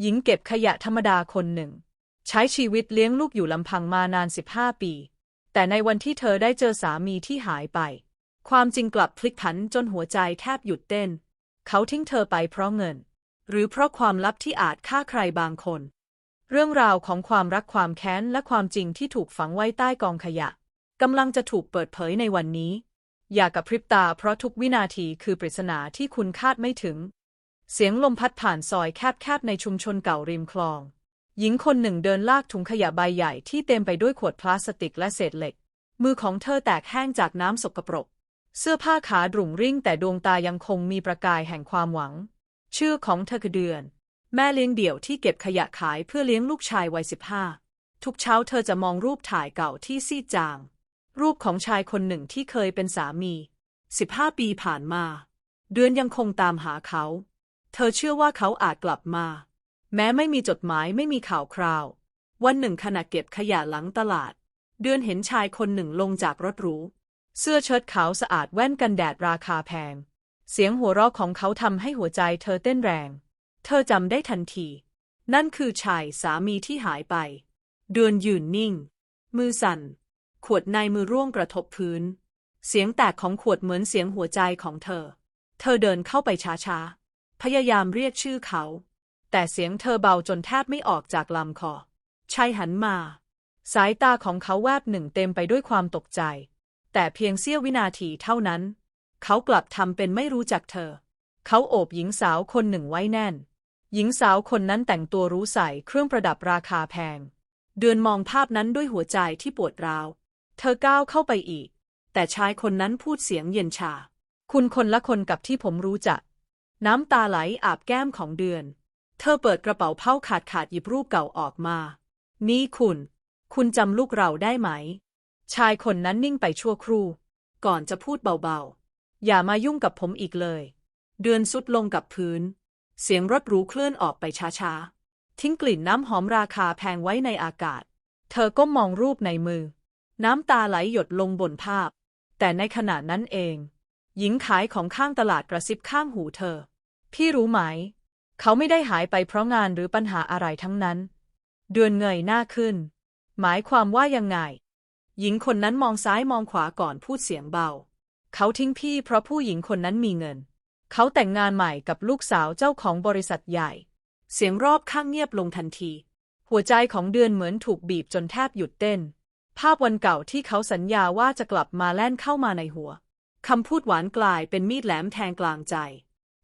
หญิงเก็บขยะธรรมดาคนหนึ่ง ใช้ชีวิตเลี้ยงลูกอยู่ลำพังมานาน 15 ปี แต่ในวันที่เธอได้เจอสามีที่หายไป ความจริงกลับพลิกผันจนหัวใจแทบหยุดเต้น เขาทิ้งเธอไปเพราะเงิน หรือเพราะความลับที่อาจฆ่าใครบางคน เรื่องราวของความรักความแค้นและความจริงที่ถูกฝังไว้ใต้กองขยะกำลังจะถูกเปิดเผยในวันนี้ อย่ากระพริบตาเพราะทุกวินาทีคือปริศนาที่คุณคาดไม่ถึง เสียงลมพัดผ่านซอยแคบๆในชุมชนเก่าริมคลอง หญิงคนหนึ่งเดินลากถุงขยะใบใหญ่ที่เต็มไปด้วยขวดพลาสติกและเศษเหล็ก มือของเธอแตกแห้งจากน้ำสกปรก เสื้อผ้าขาดรุ่งริ่งแต่ดวงตายังคงมีประกายแห่งความหวัง ชื่อของเธอคือเดือน แม่เลี้ยงเดี่ยวที่เก็บขยะขายเพื่อเลี้ยงลูกชายวัยสิบห้าทุกเช้าเธอจะมองรูปถ่ายเก่าที่ซีดจาง รูปของชายคนหนึ่งที่เคยเป็นสามีสิบห้าปีผ่านมา เดือนยังคงตามหาเขา เธอเชื่อว่าเขาอาจกลับมา แม้ไม่มีจดหมายไม่มีข่าวคราว วันหนึ่งขณะเก็บขยะหลังตลาด เดือนเห็นชายคนหนึ่งลงจากรถหรู เสื้อเชิ้ตขาวสะอาดแว่นกันแดดราคาแพง เสียงหัวเราะของเขาทำให้หัวใจเธอเต้นแรง เธอจำได้ทันที นั่นคือชายสามีที่หายไป เดือนยืนนิ่ง มือสั่น ขวดในมือร่วงกระทบพื้น เสียงแตกของขวดเหมือนเสียงหัวใจของเธอ เธอเดินเข้าไปช้าๆ พยายามเรียกชื่อเขา แต่เสียงเธอเบาจนแทบไม่ออกจากลำคอชายหันมา สายตาของเขาแวบหนึ่งเต็มไปด้วยความตกใจ แต่เพียงเสี้ยววินาทีเท่านั้น เขากลับทำเป็นไม่รู้จักเธอ เขาโอบหญิงสาวคนหนึ่งไว้แน่น หญิงสาวคนนั้นแต่งตัวรู้ใส่เครื่องประดับราคาแพง เดือนมองภาพนั้นด้วยหัวใจที่ปวดร้าว เธอก้าวเข้าไปอีก แต่ชายคนนั้นพูดเสียงเย็นชา คุณคนละคนกับที่ผมรู้จัก น้ำตาไหลอาบแก้มของเดือน เธอเปิดกระเป๋าเผ้าขาดขาดหยิบรูปเก่าออกมา นี่คุณ คุณจำลูกเราได้ไหม ชายคนนั้นนิ่งไปชั่วครู่ ก่อนจะพูดเบาๆ อย่ามายุ่งกับผมอีกเลย เดือนสุดลงกับพื้น เสียงรถหรูเคลื่อนออกไปช้าๆ ทิ้งกลิ่นน้ำหอมราคาแพงไว้ในอากาศ เธอก็มองรูปในมือ น้ำตาไหลหยดลงบนภาพ แต่ในขณะนั้นเอง หญิงขายของข้างตลาดกระซิบข้างหูเธอ พี่รู้ไหม เขาไม่ได้หายไปเพราะงานหรือปัญหาอะไรทั้งนั้น เดือนเงยหน้าขึ้น หมายความว่ายังไง หญิงคนนั้นมองซ้ายมองขวาก่อนพูดเสียงเบา เขาทิ้งพี่เพราะผู้หญิงคนนั้นมีเงิน เขาแต่งงานใหม่กับลูกสาวเจ้าของบริษัทใหญ่ เสียงรอบข้างเงียบลงทันที หัวใจของเดือนเหมือนถูกบีบจนแทบหยุดเต้น ภาพวันเก่าที่เขาสัญญาว่าจะกลับมาแล่นเข้ามาในหัวคำพูดหวานกลายเป็นมีดแหลมแทงกลางใจ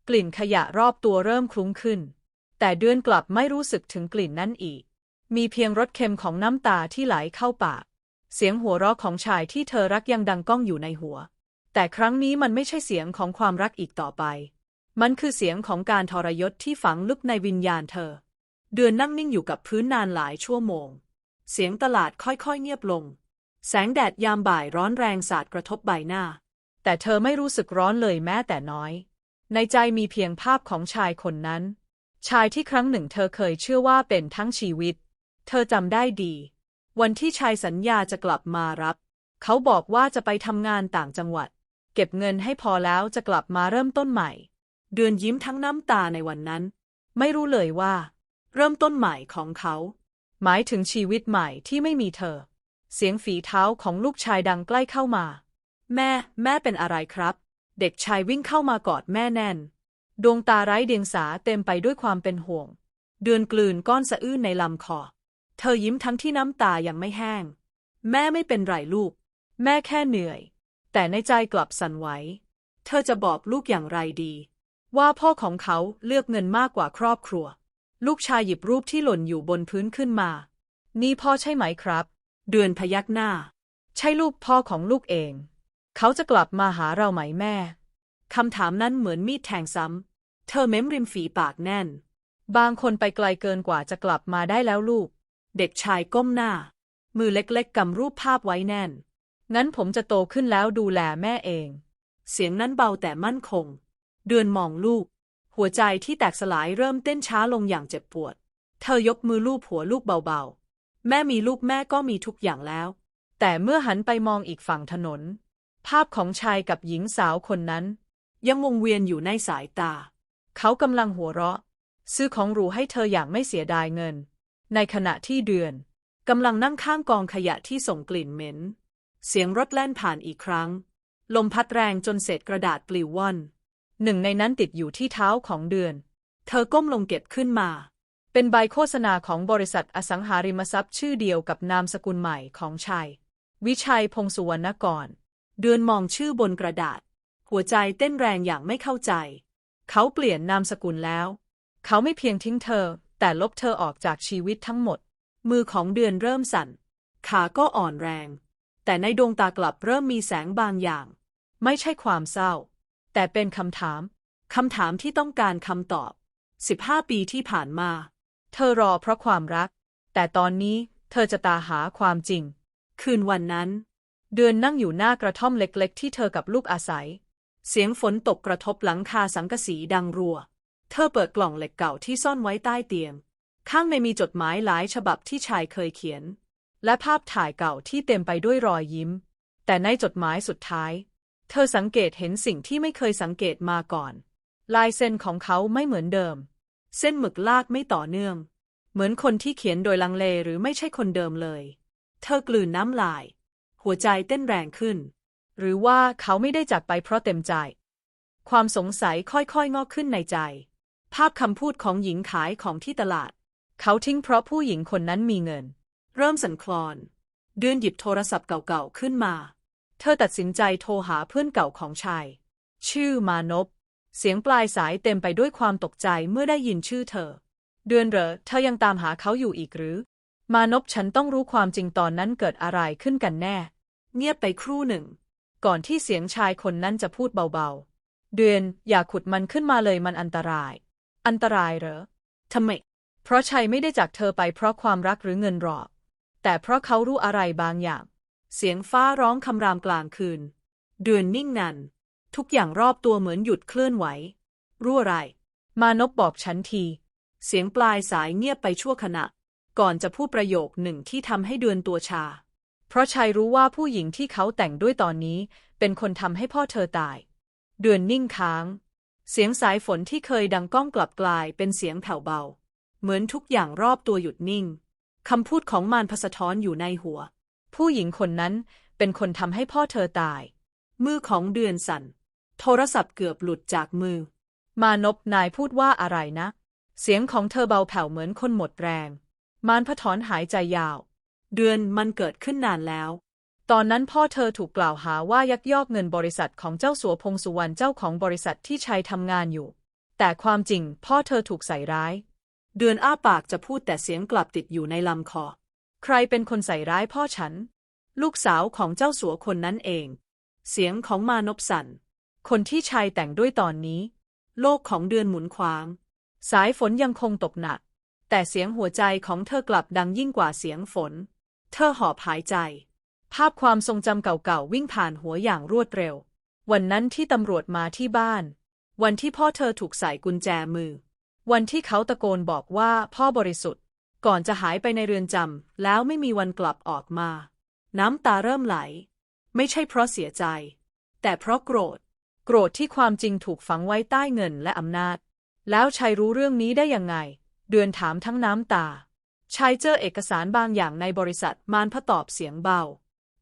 กลิ่นขยะรอบตัวเริ่มคลุ้งขึ้น แต่เดือนกลับไม่รู้สึกถึงกลิ่นนั้นอีก มีเพียงรสเค็มของน้ำตาที่ไหลเข้าปาก เสียงหัวเราะของชายที่เธอรักยังดังก้องอยู่ในหัว แต่ครั้งนี้มันไม่ใช่เสียงของความรักอีกต่อไป มันคือเสียงของการทรยศที่ฝังลึกในวิญญาณเธอ เดือนนั่งนิ่งอยู่กับพื้นนานหลายชั่วโมง เสียงตลาดค่อยๆเงียบลง แสงแดดยามบ่ายร้อนแรงสาดกระทบใบหน้า แต่เธอไม่รู้สึกร้อนเลยแม้แต่น้อย ในใจมีเพียงภาพของชายคนนั้น ชายที่ครั้งหนึ่งเธอเคยเชื่อว่าเป็นทั้งชีวิต เธอจำได้ดี วันที่ชายสัญญาจะกลับมารับ เขาบอกว่าจะไปทำงานต่างจังหวัด เก็บเงินให้พอแล้วจะกลับมาเริ่มต้นใหม่ เดือนยิ้มทั้งน้ำตาในวันนั้น ไม่รู้เลยว่า เริ่มต้นใหม่ของเขา หมายถึงชีวิตใหม่ที่ไม่มีเธอ เสียงฝีเท้าของลูกชายดังใกล้เข้ามา แม่ แม่เป็นอะไรครับ เด็กชายวิ่งเข้ามากอดแม่แน่น ดวงตาไร้เดียงสาเต็มไปด้วยความเป็นห่วง เดือนกลืนก้อนสะอื้นในลำคอ เธอยิ้มทั้งที่น้ำตายังไม่แห้ง แม่ไม่เป็นไรลูก แม่แค่เหนื่อย แต่ในใจกลับสั่นไหว เธอจะบอกลูกอย่างไรดี ว่าพ่อของเขาเลือกเงินมากกว่าครอบครัว ลูกชายหยิบรูปที่หล่นอยู่บนพื้นขึ้นมา นี่พ่อใช่ไหมครับ เดือนพยักหน้า ใช่ลูกพ่อของลูกเอง เขาจะกลับมาหาเราไหมแม่ คำถามนั้นเหมือนมีดแทงซ้ำ เธอเม้มริมฝีปากแน่น บางคนไปไกลเกินกว่าจะกลับมาได้แล้วลูก เด็กชายก้มหน้า มือเล็กๆกำรูปภาพไว้แน่น งั้นผมจะโตขึ้นแล้วดูแลแม่เอง เสียงนั้นเบาแต่มั่นคง เดือนมองลูก หัวใจที่แตกสลายเริ่มเต้นช้าลงอย่างเจ็บปวด เธอยกมือลูบหัวลูกเบาๆ แม่มีลูกแม่ก็มีทุกอย่างแล้ว แต่เมื่อหันไปมองอีกฝั่งถนน ภาพของชายกับหญิงสาวคนนั้น ยังวงเวียนอยู่ในสายตา เขากำลังหัวเราะ ซื้อของหรูให้เธออย่างไม่เสียดายเงิน ในขณะที่เดือนกำลังนั่งข้างกองขยะที่ส่งกลิ่นเหม็น เสียงรถแล่นผ่านอีกครั้ง ลมพัดแรงจนเศษกระดาษปลิวว่อน หนึ่งในนั้นติดอยู่ที่เท้าของเดือน เธอก้มลงเก็บขึ้นมา เป็นใบโฆษณาของบริษัทอสังหาริมทรัพย์ชื่อเดียวกับนามสกุลใหม่ของชาย วิชัยพงสุวรรณกร เดือนมองชื่อบนกระดาษ หัวใจเต้นแรงอย่างไม่เข้าใจ เขาเปลี่ยนนามสกุลแล้ว เขาไม่เพียงทิ้งเธอ แต่ลบเธอออกจากชีวิตทั้งหมด มือของเดือนเริ่มสั่น ขาก็อ่อนแรง แต่ในดวงตากลับเริ่มมีแสงบางอย่าง ไม่ใช่ความเศร้า แต่เป็นคำถาม คำถามที่ต้องการคำตอบ 15 ปีที่ผ่านมา เธอรอเพราะความรัก แต่ตอนนี้เธอจะตาหาความจริง คืนวันนั้น เดือนนั่งอยู่หน้ากระท่อมเล็กๆ ที่เธอกับลูกอาศัย เสียงฝนตกกระทบหลังคาสังกะสีดังรัว เธอเปิดกล่องเหล็กเก่าที่ซ่อนไว้ใต้เตียง ข้างในมีจดหมายหลายฉบับที่ชายเคยเขียน และภาพถ่ายเก่าที่เต็มไปด้วยรอยยิ้ม แต่ในจดหมายสุดท้าย เธอสังเกตเห็นสิ่งที่ไม่เคยสังเกตมาก่อน ลายเซ็นของเขาไม่เหมือนเดิม เส้นหมึกลากไม่ต่อเนื่อง เหมือนคนที่เขียนโดยลังเลหรือไม่ใช่คนเดิมเลย เธอกลืนน้ำลาย หัวใจเต้นแรงขึ้น หรือว่าเขาไม่ได้จากไปเพราะเต็มใจ ความสงสัยค่อยๆ งอกขึ้นในใจ ภาพคำพูดของหญิงขายของที่ตลาด เขาทิ้งเพราะผู้หญิงคนนั้นมีเงิน เริ่มสั่นคลอน เดือนหยิบโทรศัพท์เก่าๆขึ้นมา เธอตัดสินใจโทรหาเพื่อนเก่าของชาย ชื่อมานพเสียงปลายสายเต็มไปด้วยความตกใจเมื่อได้ยินชื่อเธอ เดือนเหรอ เธอยังตามหาเขาอยู่อีกหรือ มานพฉันต้องรู้ความจริงตอนนั้นเกิดอะไรขึ้นกันแน่ เงียบไปครู่หนึ่ง ก่อนที่เสียงชายคนนั้นจะพูดเบาๆ เดือนอย่าขุดมันขึ้นมาเลยมันอันตราย อันตรายเหรอทำไม เพราะชัยไม่ได้จากเธอไปเพราะความรักหรือเงินหรอก แต่เพราะเขารู้อะไรบางอย่าง เสียงฟ้าร้องคำรามกลางคืน เดือนนิ่งนันทุกอย่างรอบตัวเหมือนหยุดเคลื่อนไหว รู้อะไร มานพบอกฉันที เสียงปลายสายเงียบไปชั่วขณะ ก่อนจะพูดประโยคหนึ่งที่ทำให้เดือนตัวชา เพราะชัยรู้ว่าผู้หญิงที่เขาแต่งด้วยตอนนี้ เป็นคนทำให้พ่อเธอตาย เดือนนิ่งค้าง เสียงสายฝนที่เคยดังก้องกลับกลายเป็นเสียงแผ่วเบา เหมือนทุกอย่างรอบตัวหยุดนิ่งคำพูดของมารพสะท้อนอยู่ในหัว ผู้หญิงคนนั้นเป็นคนทำให้พ่อเธอตาย มือของเดือนสั่น โทรศัพท์เกือบหลุดจากมือ มานพนายพูดว่าอะไรนะ เสียงของเธอเบาแผ่วเหมือนคนหมดแรง มารพถอนหายใจยาว เดือนมันเกิดขึ้นนานแล้ว ตอนนั้นพ่อเธอถูกกล่าวหาว่ายักยอกเงินบริษัทของเจ้าสัวพงสุวรรณเจ้าของบริษัทที่ชัยทำงานอยู่ แต่ความจริงพ่อเธอถูกใส่ร้าย เดือนอ้าปากจะพูดแต่เสียงกลับติดอยู่ในลำคอ ใครเป็นคนใส่ร้ายพ่อฉัน ลูกสาวของเจ้าสัวคนนั้นเอง เสียงของมานพสันคนที่ชายแต่งด้วยตอนนี้ โลกของเดือนหมุนคว้าง สายฝนยังคงตกหนัก แต่เสียงหัวใจของเธอกลับดังยิ่งกว่าเสียงฝน เธอหอบหายใจ ภาพความทรงจำเก่าๆวิ่งผ่านหัวอย่างรวดเร็ว วันนั้นที่ตำรวจมาที่บ้าน วันที่พ่อเธอถูกใส่กุญแจมือ วันที่เขาตะโกนบอกว่าพ่อบริสุทธิ์ ก่อนจะหายไปในเรือนจำแล้วไม่มีวันกลับออกมา น้ำตาเริ่มไหล ไม่ใช่เพราะเสียใจ แต่เพราะโกรธ โกรธที่ความจริงถูกฝังไว้ใต้เงินและอำนาจ แล้วชัยรู้เรื่องนี้ได้ยังไง เดือนถามทั้งน้ำตา ชายเจอเอกสารบางอย่างในบริษัทมารพตอบเสียงเบา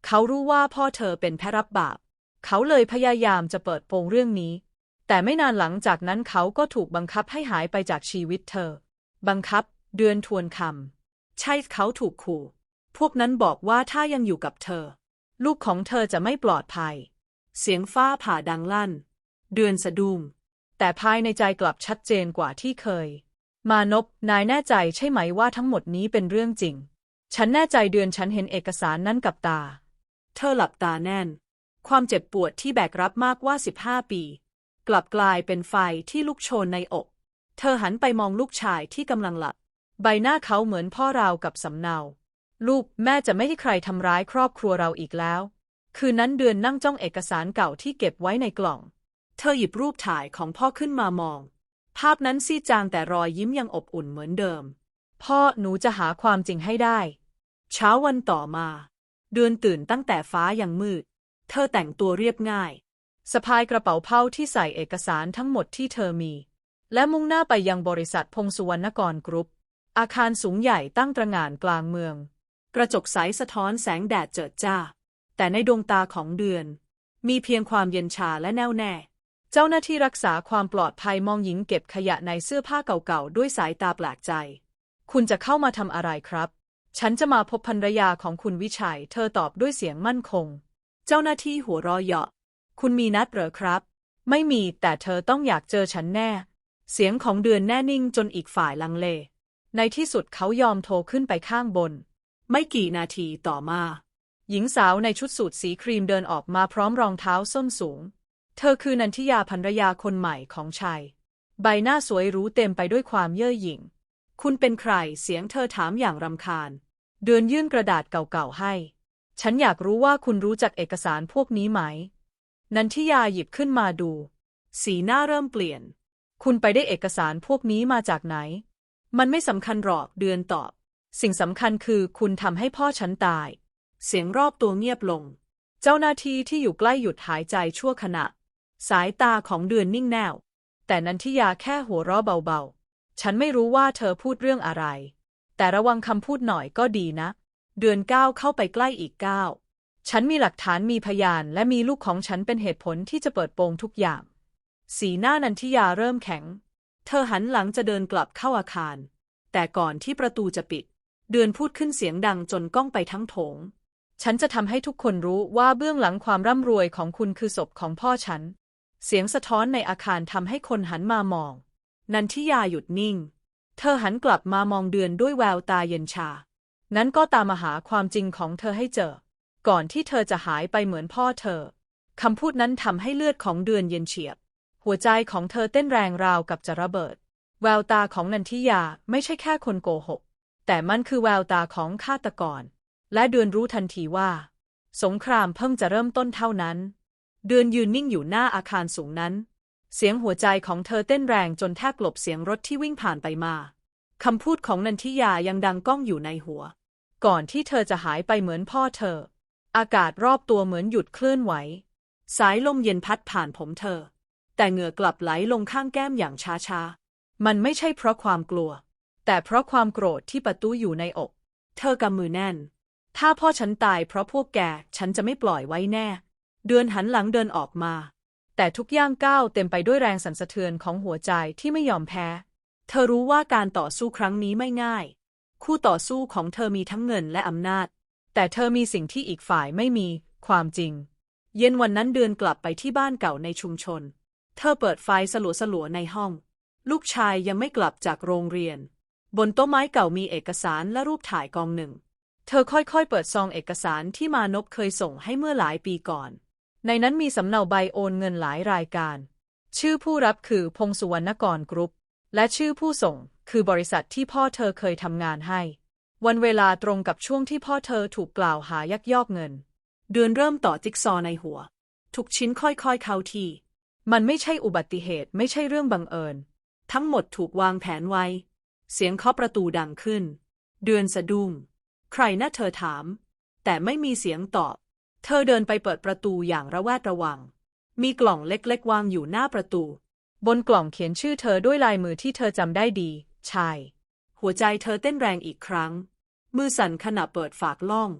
เขารู้ว่าพ่อเธอเป็นแพรับบาป เขาเลยพยายามจะเปิดโปงเรื่องนี้ แต่ไม่นานหลังจากนั้นเขาก็ถูกบังคับให้หายไปจากชีวิตเธอ บังคับ เดือนทวนคำใช่เขาถูกขู่ พวกนั้นบอกว่าถ้ายังอยู่กับเธอ ลูกของเธอจะไม่ปลอดภัย เสียงฟ้าผ่าดังลั่น เดือนสะดุ้งแต่ภายในใจกลับชัดเจนกว่าที่เคย มานพนายแน่ใจใช่ไหมว่าทั้งหมดนี้เป็นเรื่องจริง ฉันแน่ใจเดือนฉันเห็นเอกสารนั้นกับตา เธอหลับตาแน่น ความเจ็บปวดที่แบกรับมากว่า15ปี กลับกลายเป็นไฟที่ลุกโชนในอก เธอหันไปมองลูกชายที่กำลังหลับ ใบหน้าเขาเหมือนพ่อราวกับสำเนา ลูกแม่จะไม่ให้ใครทำร้ายครอบครัวเราอีกแล้ว คืนนั้นเดือนนั่งจ้องเอกสารเก่าที่เก็บไว้ในกล่อง เธอหยิบรูปถ่ายของพ่อขึ้นมามอง ภาพนั้นซีจางแต่รอยยิ้มยังอบอุ่นเหมือนเดิม พ่อหนูจะหาความจริงให้ได้ เช้าวันต่อมา เดือนตื่นตั้งแต่ฟ้ายังมืด เธอแต่งตัวเรียบง่ายสะพายกระเป๋าเผ้าที่ใส่เอกสารทั้งหมดที่เธอมี และมุ่งหน้าไปยังบริษัทพงสุวรรณกรกรุ๊ป อาคารสูงใหญ่ตั้งตระหง่านกลางเมือง กระจกใสสะท้อนแสงแดดเจิดจ้า แต่ในดวงตาของเดือน มีเพียงความเย็นชาและแน่วแน่ เจ้าหน้าที่รักษาความปลอดภัยมองหญิงเก็บขยะในเสื้อผ้าเก่าๆ ด้วยสายตาแปลกใจ คุณจะเข้ามาทำอะไรครับ ฉันจะมาพบภรรยาของคุณวิชัย เธอตอบด้วยเสียงมั่นคง เจ้าหน้าที่หัวเราะเยาะ คุณมีนัดเหรอครับ ไม่มีแต่เธอต้องอยากเจอฉันแน่ เสียงของเดือนแน่นิ่งจนอีกฝ่ายลังเล ในที่สุดเขายอมโทรขึ้นไปข้างบน ไม่กี่นาทีต่อมา หญิงสาวในชุดสูทสีครีมเดินออกมาพร้อมรองเท้าส้นสูง เธอคือนันทิยาภรรยาคนใหม่ของชัย ใบหน้าสวยรู้เต็มไปด้วยความเย่อหยิ่ง คุณเป็นใครเสียงเธอถามอย่างรำคาญ เดือนยื่นกระดาษเก่าๆให้ ฉันอยากรู้ว่าคุณรู้จักเอกสารพวกนี้ไหม นันทิยาหยิบขึ้นมาดู สีหน้าเริ่มเปลี่ยน คุณไปได้เอกสารพวกนี้มาจากไหน มันไม่สำคัญหรอกเดือนตอบ สิ่งสำคัญคือคุณทำให้พ่อฉันตาย เสียงรอบตัวเงียบลง เจ้าหน้าที่ที่อยู่ใกล้หยุดหายใจชั่วขณะ สายตาของเดือนนิ่งแน่ว แต่นันทิยาแค่หัวเราะเบาๆ ฉันไม่รู้ว่าเธอพูดเรื่องอะไร แต่ระวังคำพูดหน่อยก็ดีนะ เดือนก้าวเข้าไปใกล้อีกก้าวฉันมีหลักฐานมีพยานและมีลูกของฉันเป็นเหตุผลที่จะเปิดโปงทุกอย่าง สีหน้านันทิยาเริ่มแข็ง เธอหันหลังจะเดินกลับเข้าอาคาร แต่ก่อนที่ประตูจะปิด เดือนพูดขึ้นเสียงดังจนก้องไปทั้งโถง ฉันจะทำให้ทุกคนรู้ว่าเบื้องหลังความร่ำรวยของคุณคือศพของพ่อฉัน เสียงสะท้อนในอาคารทำให้คนหันมามอง นันทิยาหยุดนิ่ง เธอหันกลับมามองเดือนด้วยแววตาเย็นชา นั้นก็ตามมาหาความจริงของเธอให้เจอ ก่อนที่เธอจะหายไปเหมือนพ่อเธอ คำพูดนั้นทำให้เลือดของเดือนเย็นเฉียบ หัวใจของเธอเต้นแรงราวกับจะระเบิด แววตาของนันทิยาไม่ใช่แค่คนโกหก แต่มันคือแววตาของฆาตกร และเดือนรู้ทันทีว่า สงครามเพิ่งจะเริ่มต้นเท่านั้น เดือนยืนนิ่งอยู่หน้าอาคารสูงนั้น เสียงหัวใจของเธอเต้นแรงจนแทบกลบเสียงรถที่วิ่งผ่านไปมา คำพูดของนันทิยายังดังก้องอยู่ในหัว ก่อนที่เธอจะหายไปเหมือนพ่อเธอ อากาศรอบตัวเหมือนหยุดเคลื่อนไหว สายลมเย็นพัดผ่านผมเธอ แต่เหงื่อกลับไหลลงข้างแก้มอย่างช้าๆ มันไม่ใช่เพราะความกลัว แต่เพราะความโกรธที่ประตูอยู่ในอก เธอกำมือแน่น ถ้าพ่อฉันตายเพราะพวกแก ฉันจะไม่ปล่อยไว้แน่ เดือนหันหลังเดินออกมา แต่ทุกย่างก้าวเต็มไปด้วยแรงสั่นสะเทือนของหัวใจที่ไม่ยอมแพ้ เธอรู้ว่าการต่อสู้ครั้งนี้ไม่ง่าย คู่ต่อสู้ของเธอมีทั้งเงินและอำนาจ แต่เธอมีสิ่งที่อีกฝ่ายไม่มี ความจริง เย็นวันนั้นเดือนกลับไปที่บ้านเก่าในชุมชน เธอเปิดไฟสลัวๆในห้อง ลูกชายยังไม่กลับจากโรงเรียน บนโต๊ะไม้เก่ามีเอกสารและรูปถ่ายกองหนึ่ง เธอค่อยๆ เปิดซองเอกสารที่มานพเคยส่งให้เมื่อหลายปีก่อน ในนั้นมีสำเนาใบโอนเงินหลายรายการ ชื่อผู้รับคือพงสุวรรณกรกรุ๊ป และชื่อผู้ส่งคือบริษัทที่พ่อเธอเคยทำงานให้ วันเวลาตรงกับช่วงที่พ่อเธอถูกกล่าวหายักยอกเงิน เดือนเริ่มต่อจิ๊กซอในหัว ทุกชิ้นค่อยๆเข้าที่ มันไม่ใช่อุบัติเหตุไม่ใช่เรื่องบังเอิญ ทั้งหมดถูกวางแผนไว้ เสียงเคาะประตูดังขึ้น เดือนสะดุ้ง ใครนะเธอถาม แต่ไม่มีเสียงตอบ เธอเดินไปเปิดประตูอย่างระแวดระวัง มีกล่องเล็กๆ วางอยู่หน้าประตู บนกล่องเขียนชื่อเธอด้วยลายมือที่เธอจำได้ดี ชาย หัวใจเธอเต้นแรงอีกครั้ง มือสั่นขณะเปิดฝากล่อง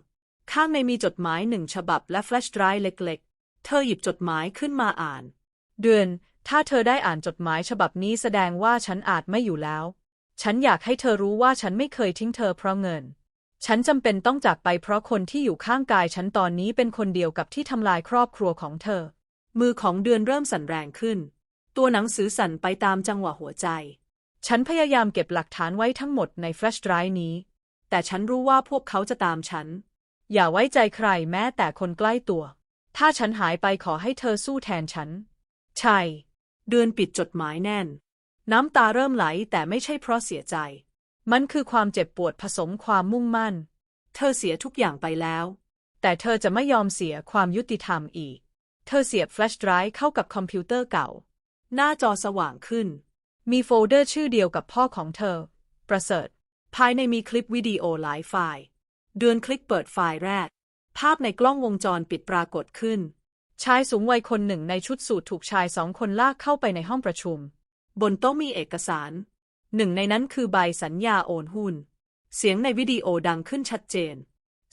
ข้างในมีจดหมายหนึ่งฉบับและแฟลชไดรฟ์เล็กๆ เธอหยิบจดหมายขึ้นมาอ่าน เดือน ถ้าเธอได้อ่านจดหมายฉบับนี้แสดงว่าฉันอาจไม่อยู่แล้ว ฉันอยากให้เธอรู้ว่าฉันไม่เคยทิ้งเธอเพราะเงิน ฉันจำเป็นต้องจากไปเพราะคนที่อยู่ข้างกายฉันตอนนี้เป็นคนเดียวกับที่ทำลายครอบครัวของเธอ มือของเดือนเริ่มสั่นแรงขึ้น ตัวหนังสือสั่นไปตามจังหวะหัวใจ ฉันพยายามเก็บหลักฐานไว้ทั้งหมดในแฟลชไดรฟ์นี้ แต่ฉันรู้ว่าพวกเขาจะตามฉัน อย่าไว้ใจใครแม้แต่คนใกล้ตัว ถ้าฉันหายไปขอให้เธอสู้แทนฉัน ใช่ เดือนปิดจดหมายแน่น น้ำตาเริ่มไหลแต่ไม่ใช่เพราะเสียใจ มันคือความเจ็บปวดผสมความมุ่งมั่น เธอเสียทุกอย่างไปแล้ว แต่เธอจะไม่ยอมเสียความยุติธรรมอีก เธอเสียบแฟลชไดรฟ์เข้ากับคอมพิวเตอร์เก่า หน้าจอสว่างขึ้น มีโฟลเดอร์ชื่อเดียวกับพ่อของเธอ ประเสริฐ ภายในมีคลิปวิดีโอหลายไฟล์ เดือนคลิกเปิดไฟล์แรก ภาพในกล้องวงจรปิดปรากฏขึ้น ชายสูงวัยคนหนึ่งในชุดสูทถูกชายสองคนลากเข้าไปในห้องประชุม บนโต๊ะมีเอกสาร หนึ่งในนั้นคือใบสัญญาโอนหุ้น เสียงในวิดีโอดังขึ้นชัดเจน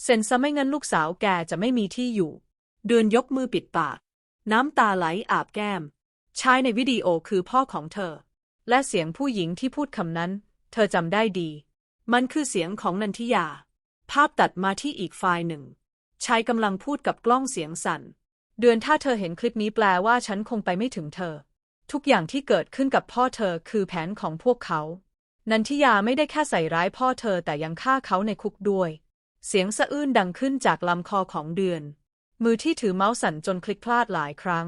เซ็นซะไม่งั้นลูกสาวแกจะไม่มีที่อยู่ เดือนยกมือปิดปาก น้ำตาไหลอาบแก้ม ชายในวิดีโอคือพ่อของเธอ และเสียงผู้หญิงที่พูดคำนั้น เธอจำได้ดี มันคือเสียงของนันทิยา ภาพตัดมาที่อีกไฟล์หนึ่ง ชายกำลังพูดกับกล้องเสียงสั่น เดือนถ้าเธอเห็นคลิปนี้แปลว่าฉันคงไปไม่ถึงเธอ ทุกอย่างที่เกิดขึ้นกับพ่อเธอคือแผนของพวกเขา นันทิยาไม่ได้แค่ใส่ร้ายพ่อเธอแต่ยังฆ่าเขาในคุกด้วย เสียงสะอื้นดังขึ้นจากลำคอของเดือน มือที่ถือเมาส์สั่นจนคลิกพลาดหลายครั้ง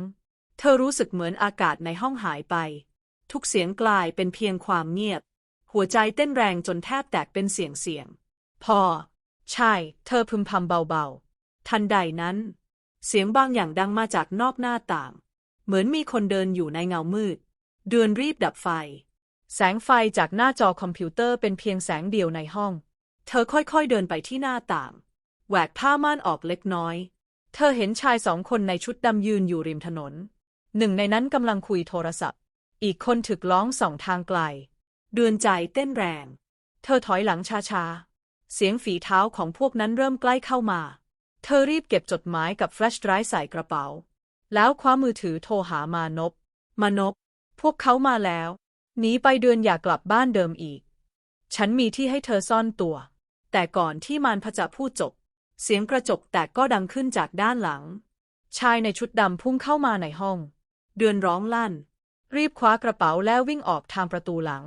เธอรู้สึกเหมือนอากาศในห้องหายไป ทุกเสียงกลายเป็นเพียงความเงียบ หัวใจเต้นแรงจนแทบแตกเป็นเสียงเสียงพอใช่ เธอพึมพำเบาๆ ทันใดนั้น เสียงบางอย่างดังมาจากนอกหน้าต่าง เหมือนมีคนเดินอยู่ในเงามืด เดือนรีบดับไฟ แสงไฟจากหน้าจอคอมพิวเตอร์เป็นเพียงแสงเดียวในห้อง เธอค่อยๆเดินไปที่หน้าต่าง แหวกผ้าม่านออกเล็กน้อย เธอเห็นชายสองคนในชุดดำยืนอยู่ริมถนน หนึ่งในนั้นกำลังคุยโทรศัพท์ อีกคนถึกล้องส่องทางไกล เดือนใจเต้นแรง เธอถอยหลังช้าๆ เสียงฝีเท้าของพวกนั้นเริ่มใกล้เข้ามา เธอรีบเก็บจดหมายกับแฟลชไดรฟ์ใส่กระเป๋า แล้วคว้ามือถือโทรหามานพมานพพวกเขามาแล้ว หนีไปเดือนอย่ากลับบ้านเดิมอีก ฉันมีที่ให้เธอซ่อนตัว แต่ก่อนที่มารพจะพูดจบ เสียงกระจกแตกก็ดังขึ้นจากด้านหลัง ชายในชุดดำพุ่งเข้ามาในห้อง เดือนร้องลั่น รีบคว้ากระเป๋าแล้ววิ่งออกทางประตูหลัง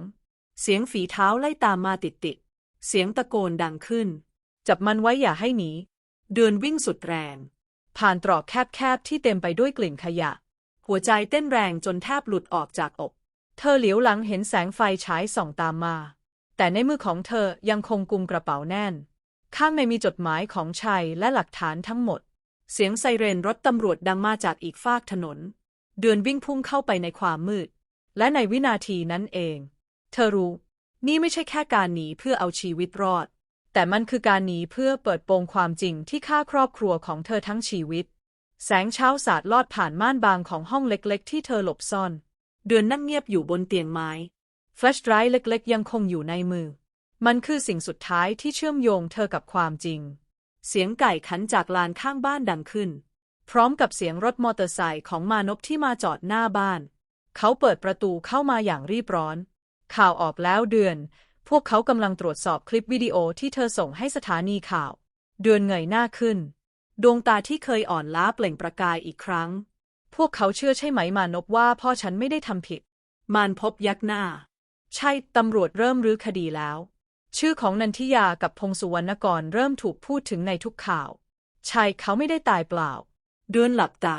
เสียงฝีเท้าไล่ตามมาติดๆเสียงตะโกนดังขึ้น จับมันไว้อย่าให้หนี เดือนวิ่งสุดแรง ผ่านตรอกแคบๆที่เต็มไปด้วยกลิ่นขยะ หัวใจเต้นแรงจนแทบหลุดออกจากอก เธอเหลียวหลังเห็นแสงไฟฉายส่องตามมา แต่ในมือของเธอยังคงกุมกระเป๋าแน่น ข้างในมีจดหมายของชัยและหลักฐานทั้งหมด เสียงไซเรนรถตำรวจดังมาจากอีกฟากถนน เดือนวิ่งพุ่งเข้าไปในความมืด และในวินาทีนั้นเอง เธอรู้ นี่ไม่ใช่แค่การหนีเพื่อเอาชีวิตรอด แต่มันคือการหนีเพื่อเปิดโปงความจริงที่ฆ่าครอบครัวของเธอทั้งชีวิต แสงเช้าสาดลอดผ่านม่านบางของห้องเล็กๆ ที่เธอหลบซ่อน เดือนนั่งเงียบอยู่บนเตียงไม้ แฟลชไดรฟ์เล็กๆ ยังคงอยู่ในมือ มันคือสิ่งสุดท้ายที่เชื่อมโยงเธอกับความจริง เสียงไก่ขันจากลานข้างบ้านดังขึ้น พร้อมกับเสียงรถมอเตอร์ไซค์ของมานพที่มาจอดหน้าบ้าน เขาเปิดประตูเข้ามาอย่างรีบร้อน ข่าวออกแล้วเดือน พวกเขากำลังตรวจสอบคลิปวิดีโอที่เธอส่งให้สถานีข่าว เดือนเงยหน้าขึ้น ดวงตาที่เคยอ่อนล้าเปล่งประกายอีกครั้ง พวกเขาเชื่อใช่ไหมมานพว่าพ่อฉันไม่ได้ทำผิด มานพบยักหน้า ใช่ ตำรวจเริ่มรื้อคดีแล้ว ชื่อของนันทิยากับพงสุวรรณกรเริ่มถูกพูดถึงในทุกข่าวใช่เขาไม่ได้ตายเปล่า เดือนหลับตา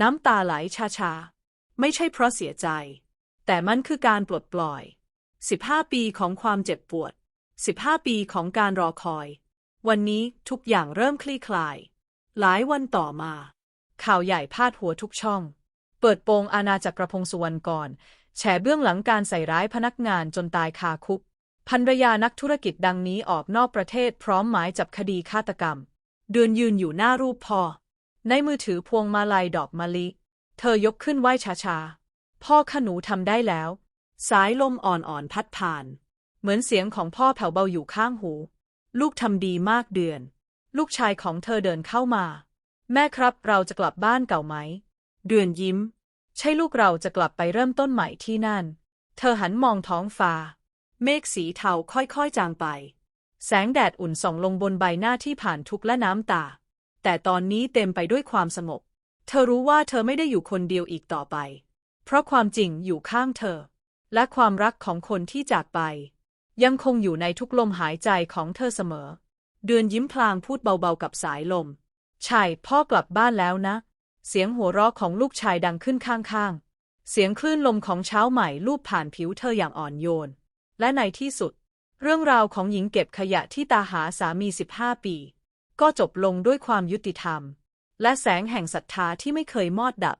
น้ำตาไหลชาๆไม่ใช่เพราะเสียใจ แต่มันคือการปลดปล่อย 15 ปีของความเจ็บปวด 15 ปีของการรอคอย วันนี้ทุกอย่างเริ่มคลี่คลาย หลายวันต่อมา ข่าวใหญ่พาดหัวทุกช่อง เปิดโปงอาณาจักรพงสุวรรณกรแฉเบื้องหลังการใส่ร้ายพนักงานจนตายคาคุกภรรยานักธุรกิจดังนี้ออกนอกประเทศพร้อมหมายจับคดีฆาตกรรม เดือนยืนอยู่หน้ารูปพ่อ ในมือถือพวงมาลัยดอกมะลิ เธอยกขึ้นไหว้ช้าๆ พ่อขนูทำได้แล้ว สายลมอ่อนๆพัดผ่าน เหมือนเสียงของพ่อแผ่วเบาอยู่ข้างหู ลูกทำดีมากเดือน ลูกชายของเธอเดินเข้ามา แม่ครับเราจะกลับบ้านเก่าไหม เดือนยิ้ม ใช่ลูกเราจะกลับไปเริ่มต้นใหม่ที่นั่น เธอหันมองท้องฟ้า เมฆสีเทาค่อยๆจางไป แสงแดดอุ่นส่องลงบนใบหน้าที่ผ่านทุกข์และน้ำตา แต่ตอนนี้เต็มไปด้วยความสงบเธอรู้ว่าเธอไม่ได้อยู่คนเดียวอีกต่อไป เพราะความจริงอยู่ข้างเธอ และความรักของคนที่จากไป ยังคงอยู่ในทุกลมหายใจของเธอเสมอ เดือนยิ้มพลางพูดเบาๆกับสายลม ใช่พ่อกลับบ้านแล้วนะ เสียงหัวเราะของลูกชายดังขึ้นข้างๆ เสียงคลื่นลมของเช้าใหม่ลูบผ่านผิวเธออย่างอ่อนโยน และในที่สุด เรื่องราวของหญิงเก็บขยะที่ตาหาสามี 15 ปี ก็จบลงด้วยความยุติธรรม และแสงแห่งศรัทธาที่ไม่เคยมอดดับ